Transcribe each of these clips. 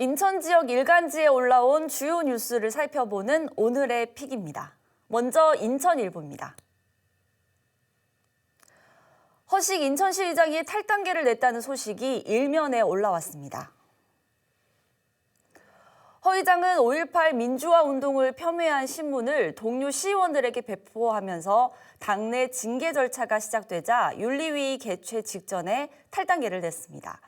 인천 지역 일간지에 올라온 주요 뉴스를 살펴보는 오늘의 픽입니다. 먼저 인천일보입니다. 허식 인천시의장이 탈당계를 냈다는 소식이 일면에 올라왔습니다. 허 의장은 5.18 민주화 운동을 폄훼한 신문을 동료 시의원들에게 배포하면서 당내 징계 절차가 시작되자 윤리위 개최 직전에 탈당계를 냈습니다.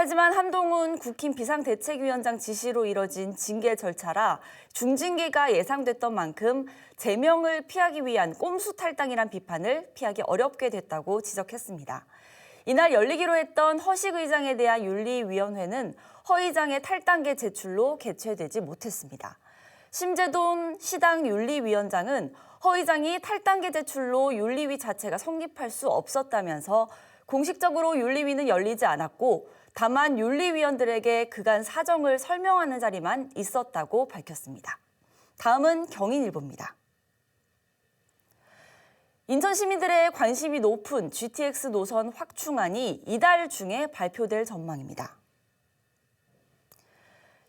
하지만 한동훈 국힘 비상대책위원장 지시로 이뤄진 징계 절차라 중징계가 예상됐던 만큼 제명을 피하기 위한 꼼수 탈당이란 비판을 피하기 어렵게 됐다고 지적했습니다. 이날 열리기로 했던 허식 의장에 대한 윤리위원회는 허 의장의 탈당계 제출로 개최되지 못했습니다. 심재돈 시당 윤리위원장은 허 의장이 탈당계 제출로 윤리위 자체가 성립할 수 없었다면서 공식적으로 윤리위는 열리지 않았고 다만 윤리위원들에게 그간 사정을 설명하는 자리만 있었다고 밝혔습니다. 다음은 경인일보입니다. 인천 시민들의 관심이 높은 GTX 노선 확충안이 이달 중에 발표될 전망입니다.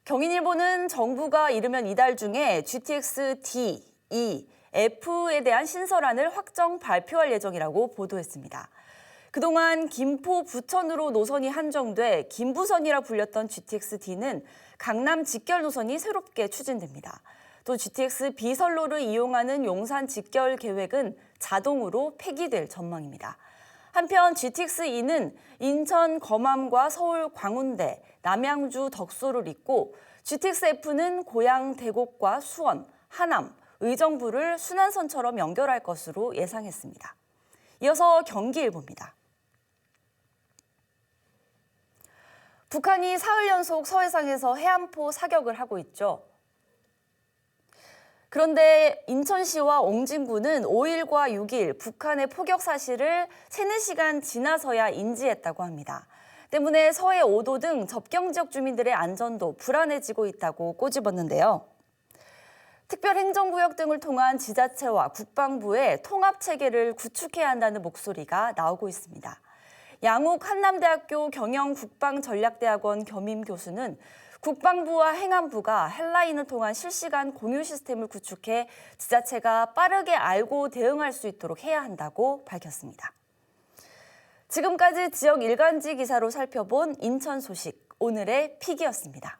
경인일보는 정부가 이르면 이달 중에 GTX D, E, F에 대한 신설안을 확정 발표할 예정이라고 보도했습니다. 그동안 김포 부천으로 노선이 한정돼 김부선이라 불렸던 GTX-D는 강남 직결 노선이 새롭게 추진됩니다. 또 GTX B선로를 이용하는 용산 직결 계획은 자동으로 폐기될 전망입니다. 한편 GTX-E는 인천 검암과 서울 광운대, 남양주 덕소를 잇고 GTX-F는 고양 대곡과 수원, 하남, 의정부를 순환선처럼 연결할 것으로 예상했습니다. 이어서 경기일보입니다. 북한이 사흘 연속 서해상에서 해안포 사격을 하고 있죠. 그런데 인천시와 옹진구는 5일과 6일 북한의 포격 사실을 3, 4시간 지나서야 인지했다고 합니다. 때문에 서해 5도 등 접경 지역 주민들의 안전도 불안해지고 있다고 꼬집었는데요. 특별행정구역 등을 통한 지자체와 국방부의 통합 체계를 구축해야 한다는 목소리가 나오고 있습니다. 양욱 한남대학교 경영국방전략대학원 겸임 교수는 국방부와 행안부가 헬라인을 통한 실시간 공유 시스템을 구축해 지자체가 빠르게 알고 대응할 수 있도록 해야 한다고 밝혔습니다. 지금까지 지역 일간지 기사로 살펴본 인천 소식 오늘의 픽이었습니다.